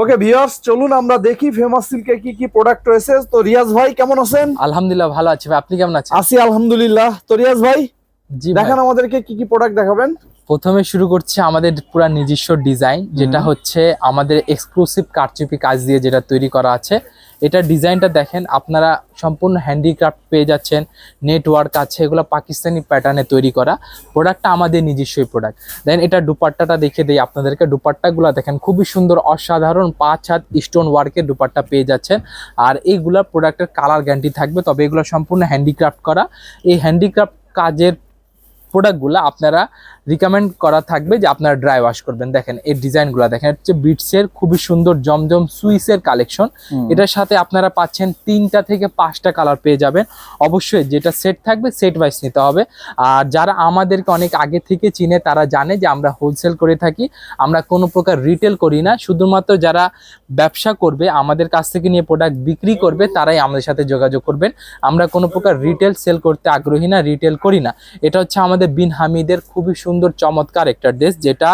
Okay viewers চলুন আমরা দেখি ফেমাস সিল্কের কি কি প্রোডাক্ট রয়েছে। তো রিয়াজ ভাই কেমন আছেন? আলহামদুলিল্লাহ ভালো আছি ভাই। আপনি কেমন আছেন? আছি আলহামদুলিল্লাহ। তো রিয়াজ ভাই জি দেখান আমাদেরকে কি কি প্রোডাক্ট দেখাবেন। প্রথমে শুরু করছি আমাদের পুরো নিজস্ব ডিজাইন যেটা হচ্ছে আমাদের এক্সক্লুসিভ কারচুপি কাজ দিয়ে যেটা তৈরি করা আছে। এটা ডিজাইনটা দেখেন, আপনারা সম্পূর্ণ হ্যান্ডিক্রাফট পেয়ে যাচ্ছেন নেটওয়ার্ক আছে, এগুলো পাকিস্তানি প্যাটার্নে তৈরি করা। প্রোডাক্টটা আমাদের নিজস্বই প্রোডাক্ট দেন এটা দুপাট্টাটা দেখে দিই আপনাদেরকে। দুপাট্টাগুলো দেখেন, খুবই সুন্দর, অসাধারণ পাঁচ হাত স্টোন ওয়ার্কের দুপাট্টা পেয়ে যাচ্ছেন। আর এইগুলা প্রোডাক্টের কালার গ্যারান্টি থাকবে, তবে এগুলো সম্পূর্ণ হ্যান্ডিক্রাফট করা। এই হ্যান্ডিক্রাফট কাজের প্রোডাক্টগুলো আপনারা রিকমেন্ড করা থাকবে যে আপনারা ড্রাই ওয়াশ করবেন। দেখেন এই ডিজাইনগুলো দেখেন হচ্ছে বিটসের খুবই সুন্দর জমজম সুইসের কালেকশন এটার সাথে আপনারা পাচ্ছেন তিনটা থেকে পাঁচটা কালার পেয়ে যাবেন। অবশ্যই যেটা সেট থাকবে সেট ওয়াইজ নিতে হবে। আর যারা আমাদেরকে অনেক আগে থেকে চিনে তারা জানে যে আমরা হোলসেল করে থাকি। আমরা কোনো প্রকার রিটেল করি না। শুধুমাত্র যারা ব্যবসা করবে আমাদের কাছ থেকে নিয়ে প্রোডাক্ট বিক্রি করবে তারাই আমাদের সাথে যোগাযোগ করবেন। আমরা কোনো প্রকার রিটেল সেল করতে আগ্রহী না রিটেল করি না। এটা হচ্ছে আমাদের বিন হামিদের খুবই সুন্দর, চমৎকার একটা ড্রেস যেটা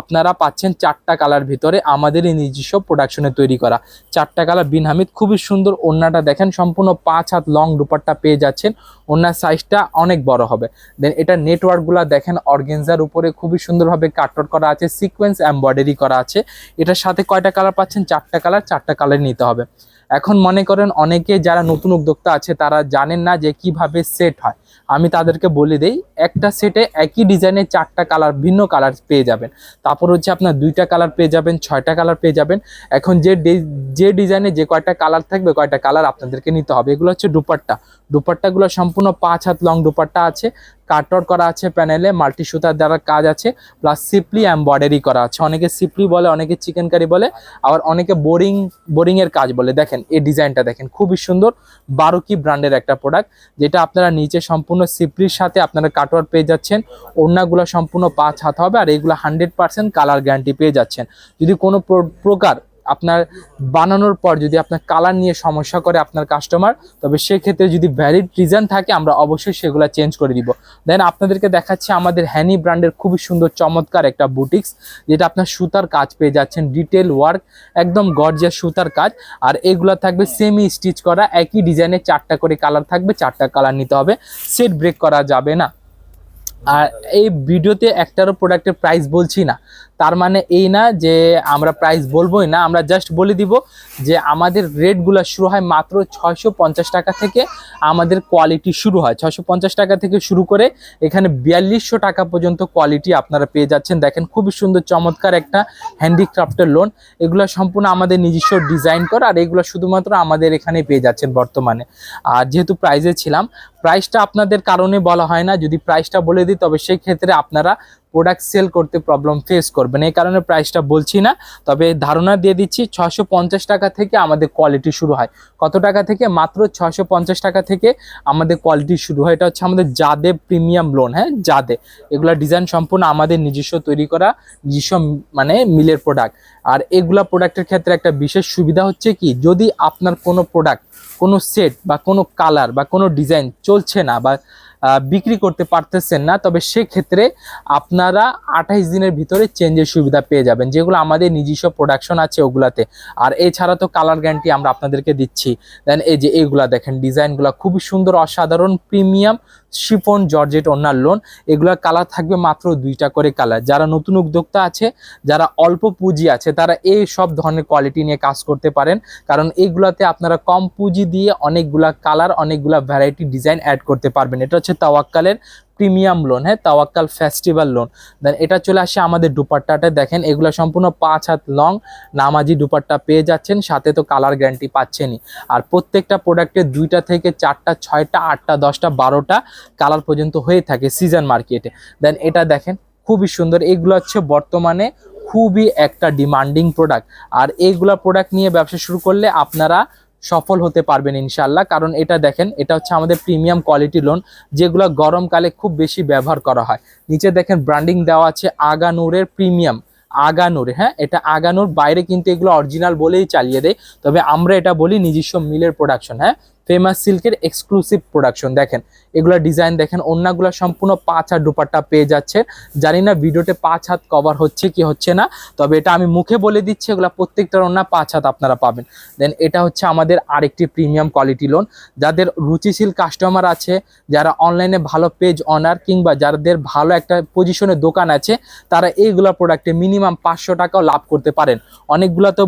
আপনারা পাচ্ছেন চারটা কালার ভিতরে আমাদেরই নিজস্ব প্রোডাকশনে তৈরি করা। চারটা কালার বিন হামিদ খুবই সুন্দর, ওড়নাটা দেখেন সম্পূর্ণ পাঁচ হাত লং দুপাট্টা পেয়ে যাচ্ছেন, ওড়নার সাইজটা অনেক বড় হবে। দেন এটা নেটওয়ার্কগুলো দেখেন অর্গেনজার উপরে খুবই সুন্দরভাবে কাটওয়ার্ক করা আছে সিকোয়েন্স এমব্রয়ডারি করা আছে। এটার সাথে কয়টা কালার পাচ্ছেন? চারটা কালার চারটা কালার নিতে হবে। এখন মনে করেন অনেকে যারা নতুন উদ্যোক্তা আছে, তারা জানেন না যে কীভাবে সেট হয়। আমি তাদেরকে বলে দেই, একটা সেটে একই ডিজাইনের চারটা কালার ভিন্ন কালার পেয়ে যাবেন। তারপর হচ্ছে আপনার দুইটা কালার পেয়ে যাবেন, ছয়টা কালার পেয়ে যাবেন। এখন যে যে ডিজাইনে যে কয়টা কালার থাকবে, কয়টা কালার আপনাদেরকে নিতে হবে। এগুলো হচ্ছে দুপাট্টা। দুপাট্টাগুলো সম্পূর্ণ পাঁচ হাত লং দুপাট্টা আছে। কাটওয়ার করা আছে প্যানেলে, মাল্টি সুতার দ্বারা কাজ আছে, প্লাস সিপলি এমব্রয়ডারি করা আছে। অনেকে সিপলি বলে, অনেকে চিকেন কারি বলে, আবার অনেকে বোরিং বোরিং এর কাজ বলে। দেখেন, এই ডিজাইনটা দেখেন, খুবই সুন্দর বারোকি ব্র্যান্ডের একটা প্রোডাক্ট, যেটা আপনারা নিচে সম্পূর্ণ সিপলির সাথে আপনারা কাটওয়ার পেয়ে যাচ্ছেন। ওড়নাগুলো সম্পূর্ণ পাঁচ হাত হবে, আর এইগুলো হান্ড্রেড পার্সেন্ট কালার গ্যারান্টি পেয়ে যাচ্ছেন। যদি কোনো প্র- প্রকার আপনার বানানোর পর যদি আপনার কালার নিয়ে সমস্যা করে আপনার কাস্টমার তবে সেক্ষেত্রে যদি ভ্যালিড রিজন থাকে, আমরা অবশ্যই সেগুলো চেঞ্জ করে দিব। দেন আপনাদেরকে দেখাচ্ছি আমাদের হ্যানি ব্র্যান্ডের খুবই সুন্দর, চমৎকার একটা বুটিক্স যেটা আপনার সুতার কাজ পেয়ে যাচ্ছেন ডিটেল ওয়ার্ক একদম গর্জিয়াস সুতার কাজ। আর এগুলো থাকবে সেমি স্টিচ করা, একই ডিজাইনে চারটা করে কালার থাকবে, চারটা কালার নিতে হবে সেট ব্রেক করা যাবে না। আর এই ভিডিওতে একটারও প্রোডাক্টের প্রাইস বলছি না। তার মানে এই না যে আমরা প্রাইস বলবোই না, আমরা জাস্ট বলে দিব যে আমাদের রেটগুলো শুরু হয় মাত্র ছয়শো পঞ্চাশ টাকা থেকে আমাদের কোয়ালিটি শুরু হয়। ছয়শো পঞ্চাশ টাকা থেকে শুরু করে এখানে বিয়াল্লিশশো টাকা পর্যন্ত কোয়ালিটি আপনারা পেয়ে যাচ্ছেন। দেখেন খুবই সুন্দর চমৎকার একটা হ্যান্ডিক্রাফটের লোন এগুলো সম্পূর্ণ আমাদের নিজস্ব ডিজাইন করা আর এগুলো শুধুমাত্র আমাদের এখানে পেয়ে যাচ্ছেন বর্তমানে। আর যেহেতু প্রাইজে ছিলাম প্রাইসটা আপনাদের কারণে বলা হয় না। যদি প্রাইসটা বলে দিই, তবে সেই ক্ষেত্রে আপনারা প্রোডাক্ট সেল করতে প্রবলেম ফেস করবেন এই কারণে প্রাইসটা বলছি না, তবে ধারণা দিয়ে দিচ্ছি ছশো টাকা থেকে আমাদের কোয়ালিটি শুরু হয়। কত টাকা থেকে? মাত্র ছশো টাকা থেকে আমাদের কোয়ালিটি শুরু হয়। এটা হচ্ছে আমাদের জাদে প্রিমিয়াম লোন হ্যাঁ? জাদে। এগুলা ডিজাইন সম্পূর্ণ আমাদের নিজস্ব তৈরি করা, নিজস্ব মানে মিলের প্রোডাক্ট আর এগুলা প্রোডাক্টের ক্ষেত্রে একটা বিশেষ সুবিধা হচ্ছে কি? যদি আপনার কোনো প্রোডাক্ট কোনো সেট বা কোনো কালার বা কোনো ডিজাইন চলছে না বা বিক্রি করতে পারতেছেন না, তবে সেক্ষেত্রে আপনারা আঠাইশ দিনের ভিতরে চেঞ্জের সুবিধা পেয়ে যাবেন, যেগুলো আমাদের নিজস্ব প্রোডাকশন আছে ওগুলাতে। আর এছাড়া তো কালার গ্যারান্টি আমরা আপনাদেরকে দিচ্ছি। দেন এই যে এইগুলা দেখেন ডিজাইনগুলো খুবই সুন্দর, অসাধারণ প্রিমিয়াম শিফন, জর্জেট ওনার লোন এগুলোর কালার থাকবে মাত্র দুইটা করে কালার যারা নতুন উদ্যোক্তা আছে, যারা অল্প পুঁজি আছে, তারা এই সব ধরনের কোয়ালিটি নিয়ে কাজ করতে পারেন। কারণ এইগুলাতে আপনারা কম পুঁজি দিয়ে অনেকগুলা কালার অনেকগুলা ভ্যারাইটি ডিজাইন অ্যাড করতে পারবেন। এটা হচ্ছে তাওয়াক্কালের প্রিমিয়াম লোন হ্যাঁ তাওয়াক্কাল ফেস্টিভ্যাল লোন দেন এটা চলে আসে আমাদের দুপাট্টাটা দেখেন, এগুলো সম্পূর্ণ পাঁচ হাত লং নামাজি দুপাট্টা পেয়ে যাচ্ছেন, সাথে তো কালার গ্যারান্টি পাচ্ছেনই। আর প্রত্যেকটা প্রোডাক্টের দুইটা থেকে চারটা, ছয়টা, আটটা, দশটা, বারোটা কালার পর্যন্ত হয়ে থাকে সিজন মার্কেটে দেন এটা দেখেন, খুবই সুন্দর। এগুলো হচ্ছে বর্তমানে খুবই একটা ডিমান্ডিং প্রোডাক্ট আর এইগুলা প্রোডাক্ট নিয়ে ব্যবসা শুরু করলে আপনারা সফল হতে পারবেন ইনশাল্লাহ কারণ এটা দেখেন, এটা হচ্ছে আমাদের প্রিমিয়াম কোয়ালিটি লোন, যেগুলো গরমকালে খুব বেশি ব্যবহার করা হয়। নিচে দেখেন ব্র্যান্ডিং দেওয়া আছে আগানুরের প্রিমিয়াম। আগানুর হ্যাঁ এটা আগানুর, বাইরে কিন্তু এগুলো অরিজিনাল বলেই চালিয়ে দেয়। তবে আমরা এটা বলি নিজস্ব মিলের প্রোডাকশন হ্যাঁ। ফেমাস সিল্কের এক্সক্লুসিভ প্রোডাকশন দেখেন। এগুলা ডিজাইন দেখেন, অন্যগুলো সম্পূর্ণ পাঁচ হাত দুপাট্টা পেয়ে যাচ্ছে। জানি না ভিডিওতে পাঁচ হাত কভার হচ্ছে কি হচ্ছে না, তবে এটা আমি মুখে বলে দিচ্ছি, এগুলো প্রত্যেকটার অন্য পাঁচ হাত আপনারা পাবেন। দেন এটা হচ্ছে আমাদের আরেকটি প্রিমিয়াম কোয়ালিটি লোন যাদের রুচিশীল কাস্টমার আছে, যারা অনলাইনে ভালো পেজ অনার কিংবা যাদের ভালো একটা পজিশনে দোকান আছে, তারা এইগুলো প্রোডাক্টে মিনিমাম পাঁচশো টাকাও লাভ করতে পারেন। অনেকগুলো তো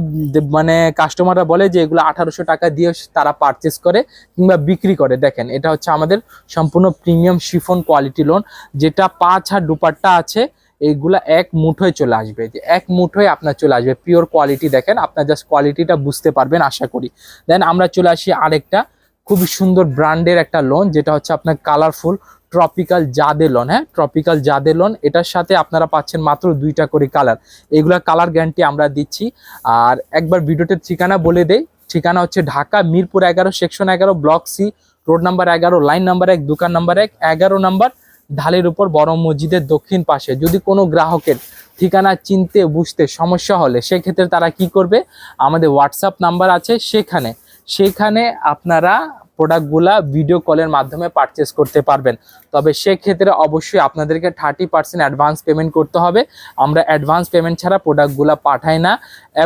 মানে কাস্টমাররা বলে যে এগুলো আঠারোশো টাকা দিয়ে তারা পারচেস করে। কিংবা বিক্রি করে। দেখেন, এটা হচ্ছে আমাদের সম্পূর্ণ প্রিমিয়াম শিফন কোয়ালিটি লোন যেটা পাঁচ হাত দুপাট্টা আছে, এইগুলা এক মুঠোয় চলে আসবে। যে এক মুঠোয় আপনার চলে আসবে পিওর কোয়ালিটি দেখেন, আপনার জাস্ট কোয়ালিটিটা বুঝতে পারবেন, আশা করি। দেন আমরা চলে আসি আরেকটা, খুবই সুন্দর ব্র্যান্ডের একটা লোন যেটা হচ্ছে আপনার কালারফুল ট্রপিক্যাল জাদে লোন হ্যাঁ? ট্রপিক্যাল জাদে লোন এটার সাথে আপনারা পাচ্ছেন মাত্র দুইটা করে কালার এগুলা কালার গ্যারান্টি আমরা দিচ্ছি। আর একবার ভিডিওতে ঠিকানা বলে দেই ঠিকানা হচ্ছে ঢাকা, মিরপুর এগারো, সেকশন এগারো, ব্লক সি, রোড নাম্বার এগারো, লাইন নাম্বার এক, দোকান নাম্বার এক, এগারো নাম্বার ঢালের উপর বড় মসজিদের দক্ষিণ পাশে। যদি কোনো গ্রাহকের ঠিকানা চিনতে, বুঝতে সমস্যা হলে সেক্ষেত্রে তারা কি করবে? আমাদের হোয়াটসঅ্যাপ নাম্বার আছে সেখানে। সেখানে আপনারা প্রোডাক্টগুলা ভিডিও কলের মাধ্যমে পারচেস করতে পারবেন। তবে সেক্ষেত্রে অবশ্যই আপনাদেরকে থার্টি পার্সেন্ট অ্যাডভান্স পেমেন্ট করতে হবে। আমরা অ্যাডভান্স পেমেন্ট ছাড়া প্রোডাক্টগুলো পাঠাই না।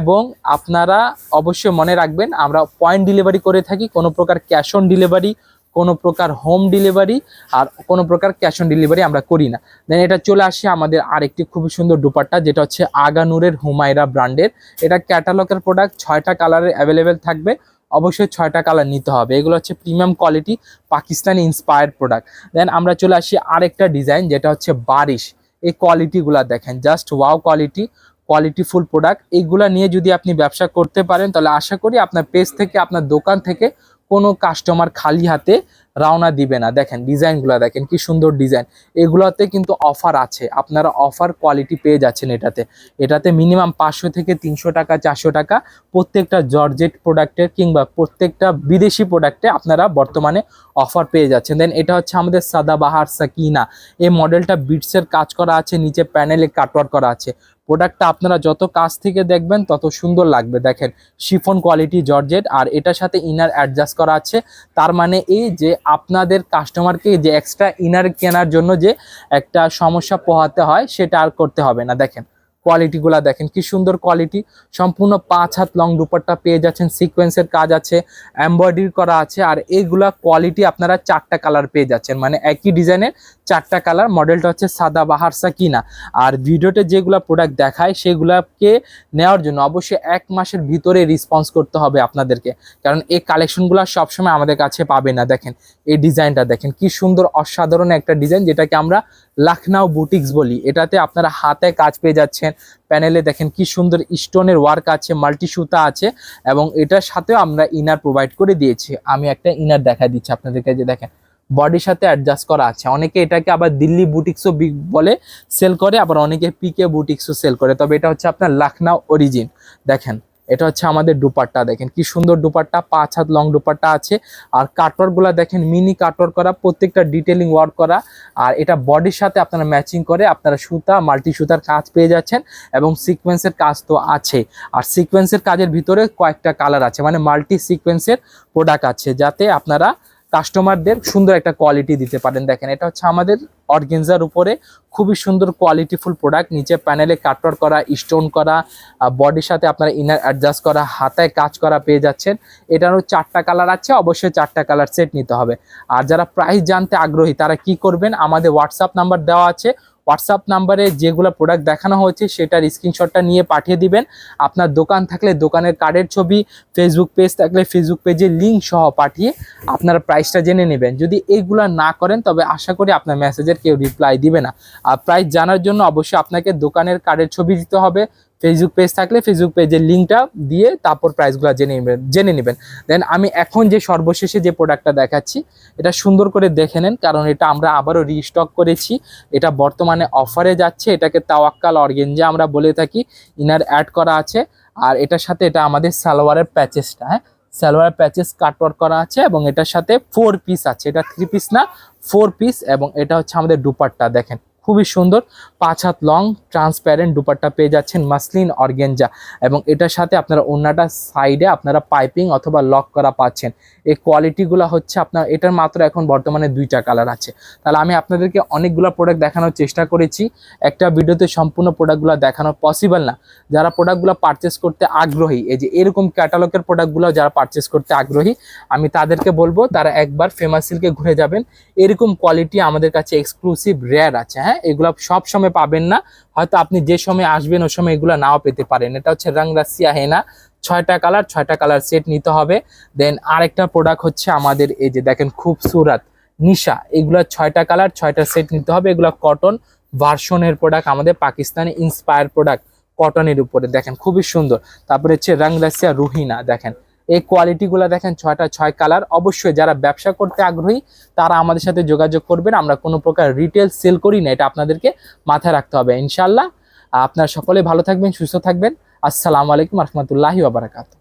এবং আপনারা অবশ্যই মনে রাখবেন, আমরা পয়েন্ট ডেলিভারি করে থাকি। কোনো প্রকার ক্যাশ অন ডেলিভারি কোনো প্রকার হোম ডেলিভারি আর কোনো প্রকার ক্যাশ অন ডেলিভারি আমরা করি না। দেন এটা চলে আসে আমাদের আরেকটি খুবই সুন্দর দুপাট্টা, যেটা হচ্ছে আগানুরের হুমায়রা ব্র্যান্ডের। এটা ক্যাটালগের প্রোডাক্ট ছয়টা কালারের অ্যাভেলেবেল থাকবে। অবশ্যই ছয়টা কালার নিতে হবে। এগুলো হচ্ছে premium quality Pakistani inspired product then আমরা চলে আসি আরেকটা ডিজাইন যেটা হচ্ছে বারিশ। এই কোয়ালিটিগুলা দেখেন just wow quality qualityful product এইগুলো নিয়ে যদি আপনি ব্যবসা করতে পারেন, তাহলে আশা করি আপনার পেজ থেকে, আপনার দোকান থেকে কোনো কাস্টমার খালি হাতে রওনা দিবে না। দেখেন, ডিজাইনগুলো দেখেন, কি সুন্দর ডিজাইন। এগুলোতে কিন্তু অফার আছে। আপনারা অফার কোয়ালিটি পেয়ে যাচ্ছেন এটাতে। এটাতে মিনিমাম পাঁচশো থেকে তিনশো টাকা, চারশো টাকা প্রত্যেকটা জর্জেট প্রোডাক্টের কিংবা প্রত্যেকটা বিদেশি প্রোডাক্টে আপনারা বর্তমানে অফার পেয়ে যাচ্ছেন। দেন এটা হচ্ছে আমাদের সাদাবাহার সাকিনা। এই মডেলটা বিটসের কাজ করা আছে, নিচে প্যানেলে কাটওয়ার করা আছে। প্রোডাক্টটা আপনারা যত কাছ থেকে দেখবেন, তত সুন্দর লাগবে। দেখেন, শিফন কোয়ালিটি জর্জেট, আর এটার সাথে ইনার অ্যাডজাস্ট করা আছে। তার মানে এই যে আপনাদের কাস্টমারকে যে এক্সট্রা ইনার কেনার জন্য যে একটা সমস্যা পোহাতে হয়, সেটা আর করতে হবে না। দেখেন কোয়ালিটিগুলা দেখেন, কি সুন্দর কোয়ালিটি সম্পূর্ণ পাঁচ হাত লং দুপাট্টা পেয়ে যাচ্ছেন সিকোয়েন্সের কাজ আছে এমব্রয়ডারি করা আছে, আর এইগুলা কোয়ালিটি আপনারা চারটা কালার পেয়ে যাচ্ছেন মানে একই ডিজাইনের চারটা কালার মডেলটা হচ্ছে সাদা বাহারসা কিনা। আর ভিডিওতে যেগুলা প্রোডাক্ট দেখায়, সেগুলাকে নেওয়ার জন্য অবশ্যই এক মাসের ভিতরে রেসপন্স করতে হবে আপনাদেরকে, কারণ এই কালেকশনগুলো সবসময় আমাদের কাছে পাবে না, দেখেন, এই ডিজাইনটা দেখেন, কি সুন্দর অসাধারণ একটা ডিজাইন যেটাকে আমরা লাখনাও বুটিক্স বলি, এটাতে আপনারা হাতে কাজ পেয়ে যাচ্ছেন প্যানেলে দেখেন কি সুন্দর স্টোনের ওয়ার্ক আছে মাল্টি সুতা আছে এবং এটার সাথেও আমরা ইনার প্রোভাইড করে দিয়েছি। আমি একটা ইনার দেখা দিচ্ছি আপনাদেরকে যে দেখেন, বডির সাথে অ্যাডজাস্ট করা আছে। অনেকে এটাকে আবার দিল্লি বুটিক্সও বলে সেল করে, আবার অনেকে পিকে বুটিক্সও সেল করে। তবে এটা হচ্ছে আপনার লাখনাউ অরিজিন দেখেন এটা হচ্ছে আমাদের ডুপারটা দেখেন কি সুন্দর ডুপারটা পাঁচ হাত লং ডুপারটা আছে। আর কাটওয়ারগুলা দেখেন মিনি কাটওয়ার করা, প্রত্যেকটা ডিটেলিং ওয়ার্ক করা। আর এটা বডির সাথে আপনারা ম্যাচিং করে আপনারা সুতা মাল্টি সুতার কাজ পেয়ে যাচ্ছেন এবং সিকোয়েন্সের কাজ তো আছে। আর সিকোয়েন্সের কাজের ভিতরে কয়েকটা কালার আছে মানে মাল্টি সিকোয়েন্সের প্রোডাক্ট আছে, যাতে আপনারা কাস্টমারদের সুন্দর একটা কোয়ালিটি দিতে পারেন। দেখেন, এটা হচ্ছে আমাদের অর্গেনজার উপরে খুবই সুন্দর কোয়ালিটিফুল প্রোডাক্ট। নিচে প্যানেলে কাটওয়ার করা, স্টোন করা বডির সাথে আপনারা ইনার অ্যাডজাস্ট করা হাতায় কাজ করা পেয়ে যাচ্ছেন। এটারও চারটা কালার আছে, অবশ্যই চারটা কালার সেট নিতে হবে। আর যারা প্রাইস জানতে আগ্রহী, তারা কি করবেন? আমাদের হোয়াটসঅ্যাপ নাম্বার দেওয়া আছে। হোয়াটসঅ্যাপ নাম্বারে যেগুলো প্রোডাক্ট দেখানো হয়েছে, সেটার স্ক্রিনশটটা নিয়ে পাঠিয়ে দিবেন। আপনার দোকান থাকলে দোকানের কার্ডের ছবি ফেসবুক পেজ থাকলে ফেসবুক পেজের লিঙ্ক সহ পাঠিয়ে আপনারা প্রাইসটা জেনে নেবেন। যদি এইগুলো না করেন, তবে আশা করি আপনার মেসেজের কেউ রিপ্লাই দিবে না। আর প্রাইস জানার জন্য অবশ্যই আপনাকে দোকানের কার্ডের ছবি দিতে হবে। ফেসবুক পেজ থাকলে ফেসবুক পেজের লিঙ্কটা দিয়ে তারপর প্রাইসগুলো জেনে নেবেন জেনে নেবেন। দেন আমি এখন যে সর্বশেষে যে প্রোডাক্টটা দেখাচ্ছি, এটা সুন্দর করে দেখে নেন, কারণ এটা আমরা আবারও রিস্টক করেছি। এটা বর্তমানে অফারে যাচ্ছে, এটাকে তাওয়াক্কাল অর্গেঞ্জা আমরা বলে থাকি, ইনার অ্যাড করা আছে। আর এটার সাথে এটা আমাদের সালোয়ারের প্যাচেসটা হ্যাঁ? সালোয়ার প্যাচেস কাটওয়ার্ক করা আছে এবং এটার সাথে ফোর পিস আছে। এটা থ্রি পিস না ফোর পিস এবং এটা হচ্ছে আমাদের দুপাট্টা, দেখেন। খুবই সুন্দর। পাঁচ হাত লং ট্রান্সপ্যারেন্ট দুপাট্টা পেয়ে যাচ্ছেন মাসলিন অর্গেঞ্জা এবং এটার সাথে আপনারা অন্যটা সাইডে আপনারা পাইপিং অথবা লক করা পাচ্ছেন। এই কোয়ালিটিগুলো হচ্ছে আপনার, এটার মাত্র এখন বর্তমানে দুইটা কালার আছে। তাহলে আমি আপনাদেরকে অনেকগুলো প্রোডাক্ট দেখানোর চেষ্টা করেছি। একটা ভিডিওতে সম্পূর্ণ প্রোডাক্টগুলো দেখানো পসিবল না। যারা প্রোডাক্টগুলো পারচেস করতে আগ্রহী, এই যে এরকম ক্যাটালগের প্রোডাক্টগুলো যারা পারচেস করতে আগ্রহী, আমি তাদেরকে বলব, তারা একবার ফেমাস সিল্কে ঘুরে যাবেন। এরকম কোয়ালিটি আমাদের কাছে এক্সক্লুসিভ রেয়ার আছে হ্যাঁ? এগুলো সব সময় পাবেন না। হয়তো আপনি যে সময় আসবেন, ওই সময় এগুলো নাও পেতে পারেন। এটা হচ্ছে রং রাশিয়া হেনা। ছয়টা কালার ছয়টা কালার সেট নিতে হবে। দেন আরেকটা প্রোডাক্ট হচ্ছে আমাদের এই যে দেখেন খুব সুরাত, নিশা। এগুলো ছয়টা কালার, ছয়টা সেট নিতে হবে। এগুলো কটন ভার্সনের প্রোডাক্ট, আমাদের পাকিস্তানি ইন্সপায়ার প্রোডাক্ট, কটনের উপরে। দেখেন খুবই সুন্দর। তারপরে হচ্ছে রং রাশিয়া রুহিনা, দেখেন। এই কোয়ালিটিগুলো দেখেন ছয়টা ছয় কালার অবশ্যই যারা ব্যবসা করতে আগ্রহী, তারা আমাদের সাথে যোগাযোগ করবেন। আমরা কোনো প্রকার রিটেল সেল করি না, এটা আপনাদেরকে মাথায় রাখতে হবে। ইনশাল্লাহ আপনারা সকলে ভালো থাকবেন, সুস্থ থাকবেন। আসসালামু আলাইকুম রহমতুল্লাহি বারাকাতু